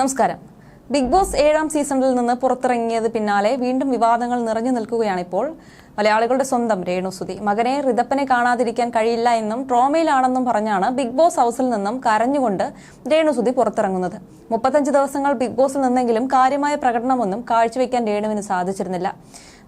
നമസ്കാരം. Big boss ഏഴാം സീസണിൽ നിന്ന് പുറത്തിറങ്ങിയത് പിന്നാലെ വീണ്ടും വിവാദങ്ങൾ നിറഞ്ഞു നിൽക്കുകയാണ് ഇപ്പോൾ മലയാളികളുടെ സ്വന്തം രേണുസുതി മകനെ ഋതപ്പനെ കാണാതിരിക്കാൻ കഴിയില്ല എന്നും ട്രോമയിലാണെന്നും പറഞ്ഞാണ് ബിഗ് ബോസ് ഹൗസിൽ നിന്നും കരഞ്ഞുകൊണ്ട് രേണുസുതി പുറത്തിറങ്ങുന്നത്. മുപ്പത്തഞ്ച് ദിവസങ്ങൾ ബിഗ് ബോസിൽ നിന്നെങ്കിലും കാര്യമായ പ്രകടനമൊന്നും കാഴ്ചവെക്കാൻ രേണുവിന് സാധിച്ചിരുന്നില്ല.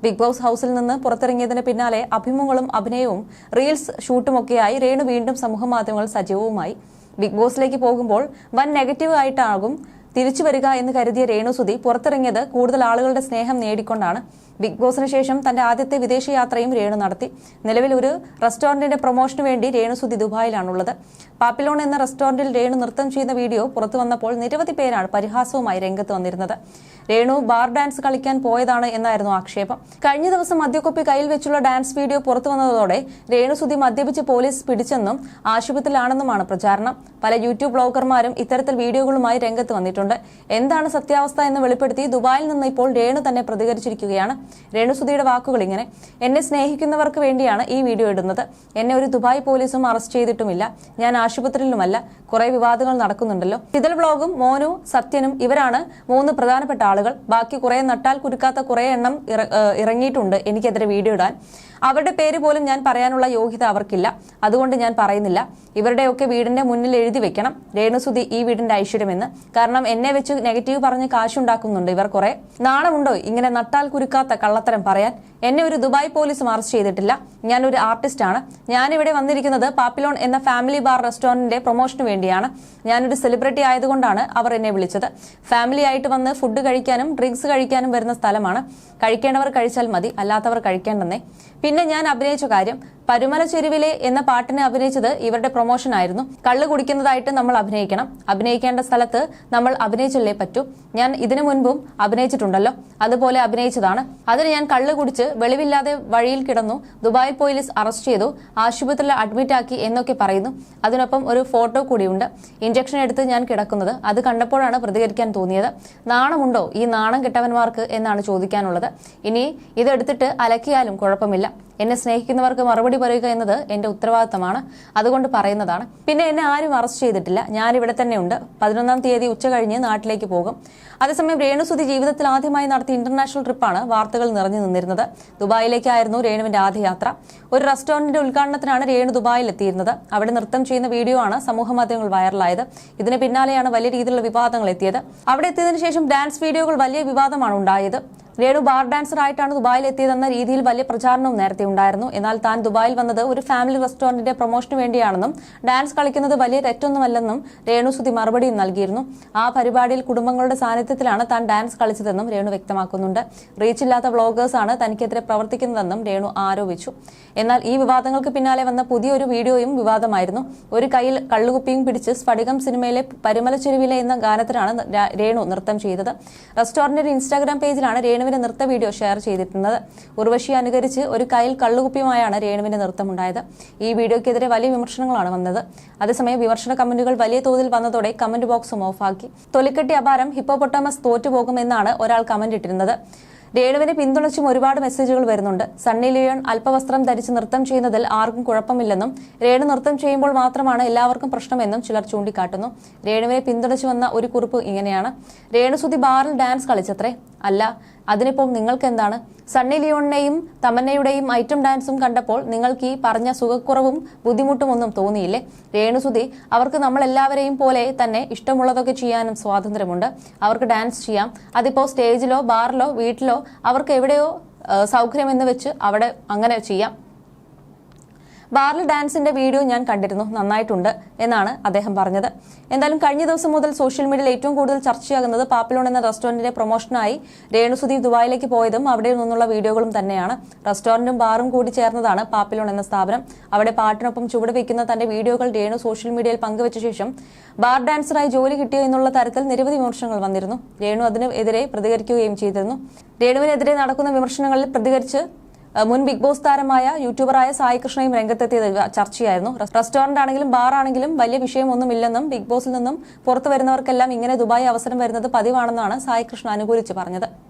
ബിഗ് ബോസ് ഹൗസിൽ നിന്ന് പുറത്തിറങ്ങിയതിന് പിന്നാലെ അഭിമുഖങ്ങളും അഭിനയവും റീൽസ് ഷൂട്ടുമൊക്കെയായി രേണു വീണ്ടും സമൂഹമാധ്യമങ്ങളിൽ സജീവവുമായി. ബിഗ് ബോസിലേക്ക് പോകുമ്പോൾ വൻ നെഗറ്റീവ് ആയിട്ടാകും തിരിച്ചു വരിക എന്ന് കരുതിയ രേണുസുതി പുറത്തിറങ്ങിയത് കൂടുതൽ ആളുകളുടെ സ്നേഹം നേടിക്കൊണ്ടാണ്. ബിഗ് ബോസിന് ശേഷം തന്റെ ആദ്യത്തെ വിദേശയാത്രയും രേണു നടത്തി. നിലവിൽ ഒരു റെസ്റ്റോറന്റിന്റെ പ്രൊമോഷന് വേണ്ടി രേണുസുതി ദുബായിലാണുള്ളത്. പാപ്പിലോൺ എന്ന റെസ്റ്റോറന്റിൽ രേണു നൃത്തം ചെയ്യുന്ന വീഡിയോ പുറത്തു വന്നപ്പോൾ നിരവധി പേരാണ് പരിഹാസവുമായി രംഗത്ത് വന്നിരുന്നത്. രേണു ബാർ ഡാൻസ് കളിക്കാൻ പോയതാണ് എന്നായിരുന്നു ആക്ഷേപം. കഴിഞ്ഞ ദിവസം മദ്യക്കുപ്പി കയ്യിൽ വെച്ചുള്ള ഡാൻസ് വീഡിയോ പുറത്തു വന്നതോടെ രേണുസുതി മദ്യപിച്ച് പോലീസ് പിടിച്ചെന്നും ആശുപത്രിയിലാണെന്നുമാണ് പ്രചാരണം. പല യൂട്യൂബ് ബ്ലോഗർമാരും ഇത്തരത്തിൽ വീഡിയോകളുമായി രംഗത്ത് വന്നിട്ടുണ്ട്. എന്താണ് സത്യാവസ്ഥ എന്ന് വെളിപ്പെടുത്തി ദുബായിൽ നിന്ന് ഇപ്പോൾ രേണു തന്നെ പ്രതികരിച്ചിരിക്കുകയാണ്. രേണുസുതിയുടെ വാക്കുകൾ ഇങ്ങനെ എന്നെ സ്നേഹിക്കുന്നവർക്ക് വേണ്ടിയാണ് ഈ വീഡിയോ ഇടുന്നത്. എന്നെ ഒരു ദുബായ് പോലീസും അറസ്റ്റ് ചെയ്തിട്ടുമില്ല. ഞാൻ ആശുപത്രിയിലുമല്ല. കുറെ വിവാദങ്ങൾ നടക്കുന്നുണ്ടല്ലോ. ഇതിൽ വ്ലോഗും മോനു സത്യനും ഇവരാണ് മൂന്ന് പ്രധാനപ്പെട്ട ആളുകൾ. ബാക്കി കുറെ നട്ടാൽ കുരുക്കാത്ത കുറെ എണ്ണം ഇറങ്ങിയിട്ടുണ്ട് എനിക്കെതിരെ വീഡിയോ ഇടാൻ. അവരുടെ പേര് പോലും ഞാൻ പറയാനുള്ള യോഗ്യത അവർക്കില്ല. അതുകൊണ്ട് ഞാൻ പറയുന്നില്ല. ഇവരുടെയൊക്കെ വീടിന്റെ മുന്നിൽ എഴുതി വെക്കണം. രേണുസുതി ഈ വീടിന്റെ ഐശ്വര്യമെന്ന്. കാരണം എന്നെ വെച്ച് നെഗറ്റീവ് പറഞ്ഞ് കാശുണ്ടാക്കുന്നുണ്ട് ഇവർ കുറെ. നാണമുണ്ടോ ഇങ്ങനെ നട്ടാൽ കുരുക്കാത്ത കള്ളത്തരം പറയാൻ? എന്നെ ഒരു ദുബായ് പോലീസും അറസ്റ്റ് ചെയ്തിട്ടില്ല. ഞാൻ ഒരു ആർട്ടിസ്റ്റ് ആണ്. ഞാനിവിടെ വന്നിരിക്കുന്നത് പാപ്പിലോൺ എന്ന ഫാമിലി ബാർ റെസ്റ്റോറന്റിന്റെ പ്രൊമോഷന് വേണ്ടിയാണ്. ഞാനൊരു സെലിബ്രിറ്റി ആയതുകൊണ്ടാണ് അവർ എന്നെ വിളിച്ചത്. ഫാമിലി ആയിട്ട് വന്ന് ഫുഡ് കഴിക്കാനും ഡ്രിങ്ക്സ് കഴിക്കാനും വരുന്ന സ്ഥലമാണ്. കഴിക്കേണ്ടവർ കഴിച്ചാൽ മതി അല്ലാത്തവർ കഴിക്കേണ്ടെന്നേ. പിന്നെ ഞാൻ അഭിനയിച്ച കാര്യം പരുമല ചെരുവിലെ എന്ന പാട്ടിനെ അഭിനയിച്ചത് ഇവരുടെ പ്രൊമോഷൻ ആയിരുന്നു. കള്ള് കുടിക്കുന്നതായിട്ട് നമ്മൾ അഭിനയിക്കണം. അഭിനയിക്കേണ്ട സ്ഥലത്ത് നമ്മൾ അഭിനയിച്ചല്ലേ പറ്റൂ. ഞാൻ ഇതിനു മുൻപും അഭിനയിച്ചിട്ടുണ്ടല്ലോ. അതുപോലെ അഭിനയിച്ചതാണ്. അതിന് ഞാൻ കള്ള് കുടിച്ച് വെളിവില്ലാതെ വഴിയിൽ കിടന്നു ദുബായ് പോലീസ് അറസ്റ്റ് ചെയ്തു. ആശുപത്രിയിൽ അഡ്മിറ്റ് ആക്കി എന്നൊക്കെ പറയുന്നു. അതിനൊപ്പം ഒരു ഫോട്ടോ കൂടിയുണ്ട്. ഇഞ്ചക്ഷൻ എടുത്ത് ഞാൻ കിടക്കുന്നത്. അത് കണ്ടപ്പോഴാണ് പ്രതികരിക്കാൻ തോന്നിയത്. നാണമുണ്ടോ ഈ നാണം കെട്ടവന്മാർക്ക് എന്നാണ് ചോദിക്കാനുള്ളത്. ഇനി ഇതെടുത്തിട്ട് അലക്കിയാലും കുഴപ്പമില്ല. എന്നെ സ്നേഹിക്കുന്നവർക്ക് മറുപടി പറയുക എന്നത് എന്റെ ഉത്തരവാദിത്തമാണ്. അതുകൊണ്ട് പറയുന്നതാണ്. പിന്നെ എന്നെ ആരും അറസ്റ്റ് ചെയ്തിട്ടില്ല. ഞാൻ ഇവിടെ തന്നെ ഉണ്ട്. പതിനൊന്നാം തീയതി ഉച്ച കഴിഞ്ഞ് നാട്ടിലേക്ക് പോകും. അതേസമയം രേണുസുതി ജീവിതത്തിൽ ആദ്യമായി നടത്തിയ ഇന്റർനാഷണൽ ട്രിപ്പാണ് വാർത്തകൾ നിറഞ്ഞു നിന്നിരുന്നത്. ദുബായിലേക്കായിരുന്നു രേണുവിന്റെ ആദ്യ യാത്ര ഒരു റെസ്റ്റോറന്റിന്റെ ഉദ്ഘാടനത്തിനാണ് രേണു ദുബായിൽ എത്തിയിരുന്നത് അവിടെ നൃത്തം ചെയ്യുന്ന വീഡിയോ ആണ് സമൂഹ മാധ്യമങ്ങൾ വൈറലായത്. ഇതിന് പിന്നാലെയാണ് വലിയ രീതിയിലുള്ള വിവാദങ്ങൾ എത്തിയത്. അവിടെ എത്തിയതിനു ശേഷം ഡാൻസ് വീഡിയോകൾ വലിയ വിവാദമാണ് ഉണ്ടായത്. രേണു ബാർ ഡാൻസർ ആയിട്ടാണ് ദുബായിൽ എത്തിയതെന്ന രീതിയിൽ വലിയ പ്രചാരണവും നേരത്തെ ഉണ്ടായിരുന്നു. എന്നാൽ താൻ ദുബായിൽ വന്നത് ഒരു ഫാമിലി റെസ്റ്റോറന്റിന്റെ പ്രൊമോഷന് വേണ്ടിയാണെന്നും ഡാൻസ് കളിക്കുന്നത് വലിയ തെറ്റൊന്നുമല്ലെന്നും രേണു സുതി മറുപടിയും നൽകിയിരുന്നു. ആ പരിപാടിയിൽ കുടുംബങ്ങളുടെ സാന്നിധ്യത്തിലാണ് താൻ ഡാൻസ് കളിച്ചതെന്നും രേണു വ്യക്തമാക്കുന്നുണ്ട്. റീച്ചില്ലാത്ത വ്ളോഗേഴ്സാണ് തനിക്കെതിരെ പ്രവർത്തിക്കുന്നതെന്നും രേണു ആരോപിച്ചു. എന്നാൽ ഈ വിവാദങ്ങൾക്ക് പിന്നാലെ വന്ന പുതിയൊരു വീഡിയോയും വിവാദമായിരുന്നു. ഒരു കയ്യിൽ കള്ളുകുപ്പിയും പിടിച്ച് സ്ഫടികം സിനിമയിലെ പരിമല ചെരുവിലെ എന്ന ഗാനത്തിലാണ് രേണു നൃത്തം ചെയ്തത്. റെസ്റ്റോറന്റിന്റെ ഇൻസ്റ്റാഗ്രാം പേജിലാണ് രേണുവിന്റെ നൃത്ത വീഡിയോ ഷെയർ ചെയ്തിരുന്നത് ഉർവശി അനുകരിച്ച് ഒരു കയ്യിൽ കള്ളുകുപ്പിയുമായാണ് രേണുവിന്റെ നൃത്തമുണ്ടായത്. ഈ വീഡിയോയ്ക്കെതിരെ വലിയ വിമർശനങ്ങളാണ് വന്നത്. അതേസമയം വിമർശന കമന്റുകൾ വലിയ തോതിൽ വന്നതോടെ കമന്റ് ബോക്സും ഓഫാക്കി. തൊലിക്കെട്ടി അപാരം ഹിപ്പോപൊട്ടാമസ് തോറ്റുപോകുമെന്നാണ് ഒരാൾ കമന്റ് ഇട്ടിരുന്നത്. രേണുവിനെ പിന്തുണച്ചും ഒരുപാട് മെസ്സേജുകൾ വരുന്നുണ്ട്. സണ്ണി ലിയോൺ അല്പവസ്ത്രം ധരിച്ച് നൃത്തം ചെയ്യുന്നതിൽ ആർക്കും കുഴപ്പമില്ലെന്നും രേണു നൃത്തം ചെയ്യുമ്പോൾ മാത്രമാണ് എല്ലാവർക്കും പ്രശ്നമെന്നും ചിലർ ചൂണ്ടിക്കാട്ടുന്നു. രേണുവിനെ പിന്തുണച്ചു വന്ന ഒരു കുറിപ്പ് ഇങ്ങനെയാണ്. രേണുസുതി ബാറിൽ ഡാൻസ് കളിച്ചത്രേ. അല്ല അതിനിപ്പോൾ നിങ്ങൾക്ക് എന്താണ് സണ്ണി ലിയോണിനെയും തമന്നയുടെയും ഐറ്റം ഡാൻസും കണ്ടപ്പോൾ നിങ്ങൾക്ക് ഈ പറഞ്ഞ സുഖക്കുറവും ബുദ്ധിമുട്ടും ഒന്നും തോന്നിയില്ലേ? രേണുസുതി അവർക്ക് നമ്മളെല്ലാവരെയും പോലെ തന്നെ ഇഷ്ടമുള്ളതൊക്കെ ചെയ്യാനും സ്വാതന്ത്ര്യമുണ്ട്. അവർക്ക് ഡാൻസ് ചെയ്യാം. അതിപ്പോൾ സ്റ്റേജിലോ ബാറിലോ വീട്ടിലോ അവർക്ക് എവിടെയോ സൗകര്യം എന്ന് വെച്ച് അവിടെ അങ്ങനെ ചെയ്യാം. ബാറിൽ ഡാൻസിന്റെ വീഡിയോ ഞാൻ കണ്ടിരുന്നു. നന്നായിട്ടുണ്ട് എന്നാണ് അദ്ദേഹം പറഞ്ഞത്. എന്തായാലും കഴിഞ്ഞ ദിവസം മുതൽ സോഷ്യൽ മീഡിയയിൽ ഏറ്റവും കൂടുതൽ ചർച്ചയാകുന്നത് പാപ്പിലോൺ എന്ന റെസ്റ്റോറന്റിന്റെ പ്രൊമോഷനായി രേണുസുദീപ് ദുബായിലേക്ക് പോയതും അവിടെ നിന്നുള്ള വീഡിയോകളും തന്നെയാണ്. റെസ്റ്റോറന്റും ബാറും കൂടി ചേർന്നതാണ് പാപ്പിലോൺ എന്ന സ്ഥാപനം. അവിടെ പാട്ടിനൊപ്പം ചുവട് വയ്ക്കുന്ന തന്റെ വീഡിയോകൾ രേണു സോഷ്യൽ മീഡിയയിൽ പങ്കുവച്ച ശേഷം ബാർ ഡാൻസറായി ജോലി കിട്ടിയോ എന്നുള്ള തരത്തിൽ നിരവധി വിമർശനങ്ങൾ വന്നിരുന്നു. രേണു അതിനെതിരെ പ്രതികരിക്കുകയും ചെയ്തിരുന്നു. രേണുവിനെതിരെ നടക്കുന്ന വിമർശനങ്ങളിൽ പ്രതികരിച്ച് മുൻ ബിഗ് ബോസ് താരമായ യൂട്യൂബറായ സായി കൃഷ്ണയും രംഗത്തെത്തിയത് ചർച്ചയായിരുന്നു. റെസ്- റെസ്റ്റോറന്റ് ആണെങ്കിലും ബാർ ആണെങ്കിലും വലിയ വിഷയമൊന്നുമില്ലെന്നും ബിഗ് ബോസിൽ നിന്നും പുറത്തു വരുന്നവർക്കെല്ലാം ഇങ്ങനെ ദുബായ് അവസരം വരുന്നത് പതിവാണെന്നാണ് സായി കൃഷ്ണ അനുകൂലിച്ച് പറഞ്ഞത്.